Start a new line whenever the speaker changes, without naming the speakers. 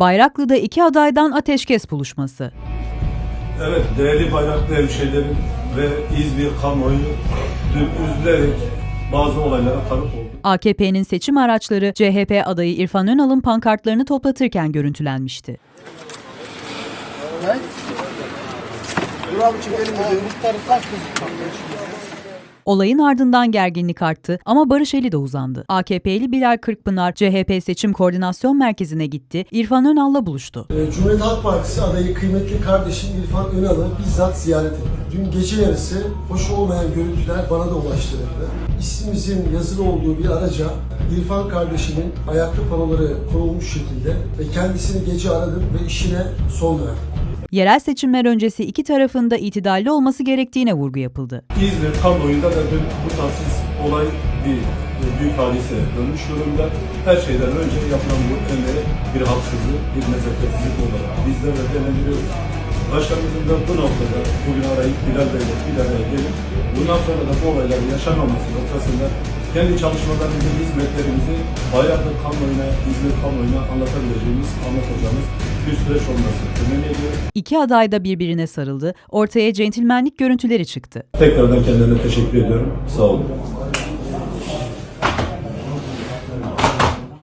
Bayraklı'da iki adaydan ateşkes buluşması.
Evet, değerli bayraklı hemşehrilerim ve İzmir kamuoyu dün üzülerek bazı olaylara tanık oldu.
AKP'nin seçim araçları CHP adayı İrfan Önal'ın pankartlarını toplatırken görüntülenmişti.
Dur abi çekelim muhtarı kaç kız
Olayın ardından gerginlik arttı ama barış eli de uzandı. AKP'li Bilal Kırkpınar CHP Seçim Koordinasyon Merkezi'ne gitti, İrfan Önal'la buluştu.
Ee, Cumhuriyet Halk Partisi adayı kıymetli kardeşim İrfan Önal'ı bizzat ziyaret ettim. Dün gece yarısı hoş olmayan görüntüler bana da ulaştırıldı. İsmimizin yazılı olduğu bir araca İrfan kardeşimin ayaklı panoları konulmuş şekilde ve kendisini gece aradım ve işine son verdim.
Yerel seçimler öncesi iki tarafın da itidalli olması gerektiğine vurgu yapıldı.
İzmir kamuoyunda da bu tatsız olay bir e, büyük hadise dönmüş durumda. Her şeyden önce yapılan bu önde bir haksızlık, bir nezaketsizlik olarak bizler de değerlendiriyoruz. Başkanımızın da bu noktada bugün arayıp Bilal Bey'le bir araya gelip bundan sonra da bu olayların yaşanmaması noktasında kendi çalışmalarımızı, hizmetlerimizi Bayraklı kamuoyuna, İzmir kamuoyuna anlatabileceğimiz, anlatacağımız bir süreç olmasını temenni ediyorum.
İki aday da birbirine sarıldı, ortaya centilmenlik görüntüleri çıktı.
Tekrardan kendilerine teşekkür ediyorum. Sağ olun.